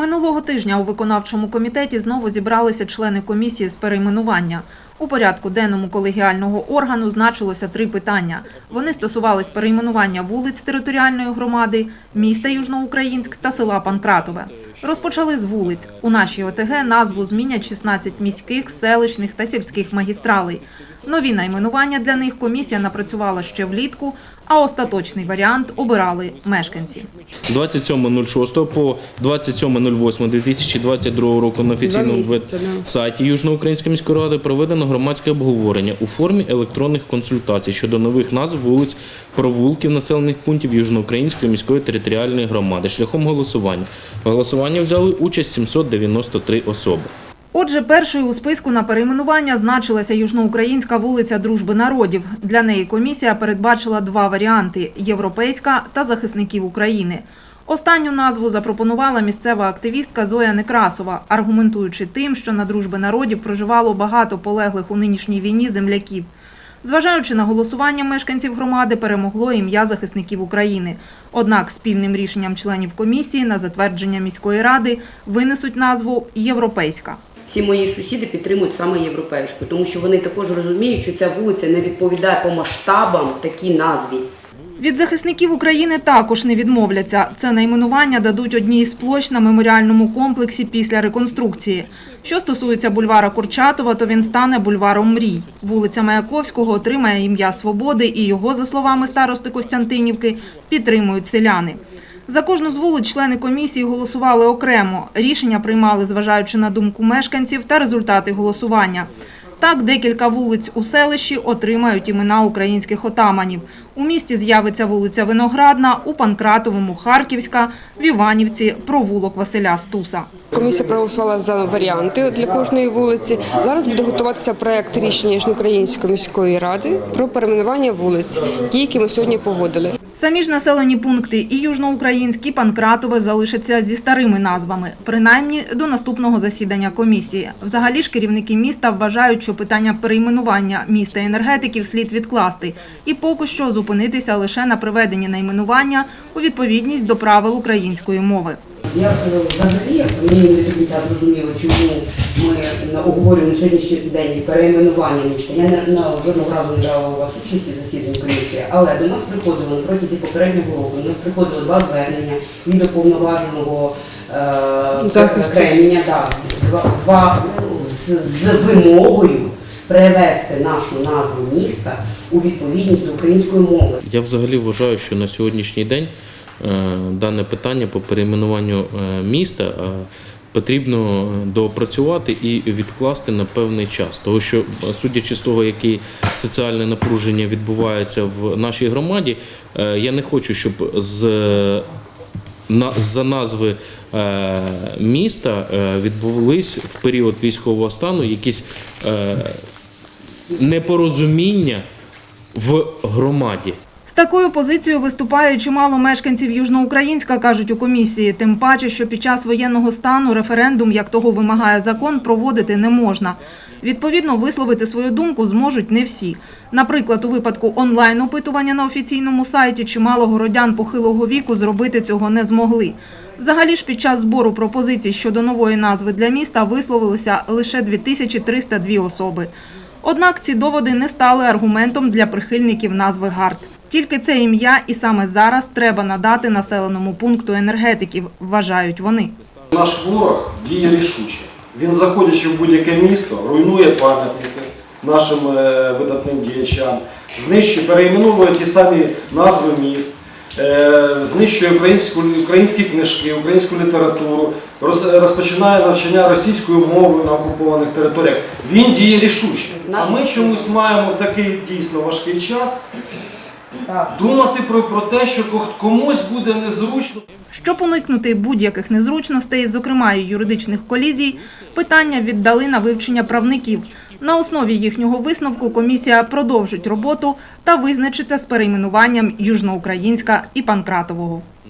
Минулого тижня у виконавчому комітеті знову зібралися члени комісії з перейменування. У порядку денному колегіального органу значилося три питання. Вони стосувались перейменування вулиць територіальної громади, міста Южноукраїнськ та села Панкратове. Розпочали з вулиць. У нашій ОТГ назву змінять 16 міських, селищних та сільських магістралей. Нові найменування для них комісія напрацювала ще влітку, а остаточний варіант обирали мешканці. 27.06 по 27.08.2022 року на офіційному сайті Южноукраїнської міської ради проведено громадське обговорення у формі електронних консультацій щодо нових назв вулиць, провулків населених пунктів Южноукраїнської міської територіальної громади шляхом голосування. В голосуванні взяли участь 793 особи. Отже, першою у списку на перейменування значилася южноукраїнська вулиця Дружби народів. Для неї комісія передбачила два варіанти європейська та захисників України. Останню назву запропонувала місцева активістка Зоя Некрасова, аргументуючи тим, що на дружби народів проживало багато полеглих у нинішній війні земляків. Зважаючи на голосування мешканців громади, перемогло ім'я захисників України. Однак спільним рішенням членів комісії на затвердження міської ради винесуть назву Європейська. Всі мої сусіди підтримують саме європейську, тому що вони також розуміють, що ця вулиця не відповідає по масштабам такій назві. Від захисників України також не відмовляться. Це найменування дадуть одній із площ на меморіальному комплексі після реконструкції. Що стосується бульвара Курчатова, то він стане бульваром мрій. Вулиця Маяковського отримає ім'я Свободи, і його, за словами старости Костянтинівки, підтримують селяни. За кожну з вулиць члени комісії голосували окремо. Рішення приймали, зважаючи на думку мешканців та результати голосування. Так, декілька вулиць у селищі отримають імена українських отаманів. У місті з'явиться вулиця Виноградна, у Панкратовому – Харківська, в Іванівці – провулок Василя Стуса. Комісія проголосувала за варіанти для кожної вулиці. Зараз буде готуватися проект рішення Южноукраїнської міської ради про перейменування вулиць, ті, які ми сьогодні погодили. Самі ж населені пункти і Южноукраїнськ, і Панкратове залишаться зі старими назвами, принаймні до наступного засідання комісії. Взагалі ж керівники міста вважають, що питання перейменування міста енергетиків слід відкласти і поки що зупинитися лише на приведенні найменування у відповідність до правил української мови. Я е, взагалі мені не до кінця зрозуміло, чому ми обговорюємо на сьогоднішній день перейменування міста. Я не на жодного разу не брала у вас участі в комісії, але до нас приходило на протязі попереднього року. До нас приходило два звернення від уповноваженого е. Креміння, да, два, два з, з вимогою перевести нашу назву міста у відповідність до української мови. Я взагалі вважаю, що на сьогоднішній день е, дане питання по перейменуванню е, міста е, потрібно доопрацювати і відкласти на певний час. Тому що, судячи з того, які соціальне напруження відбувається в нашій громаді, я не хочу, щоб з за назви е, міста е, відбулись в період військового стану якісь е, непорозуміння в громаді. З такою позицією виступає чимало мешканців Южноукраїнська, кажуть у комісії. Тим паче, що під час воєнного стану референдум, як того вимагає закон, проводити не можна. Відповідно, висловити свою думку зможуть не всі. Наприклад, у випадку онлайн-опитування на офіційному сайті чимало городян похилого віку зробити цього не змогли. Взагалі ж під час збору пропозицій щодо нової назви для міста висловилися лише 2302 особи. Однак ці доводи не стали аргументом для прихильників назви ГАРД. Тільки це ім'я і саме зараз треба надати населеному пункту енергетиків, вважають вони. Наш ворог діє рішуче. Він, заходячи в будь-яке місто, руйнує пам'ятники нашим е, видатним діячам, знищує, перейменовує ті самі назви міст, е, знищує українську, українські книжки, українську літературу, розпочинає навчання російської мови на окупованих територіях. Він діє рішуче. А ми чомусь маємо в такий дійсно важкий час думати про, про те, що комусь буде незручно. Щоб уникнути будь-яких незручностей, зокрема і юридичних колізій, питання віддали на вивчення правників. На основі їхнього висновку комісія продовжить роботу та визначиться з перейменуванням Южноукраїнська і Панкратового.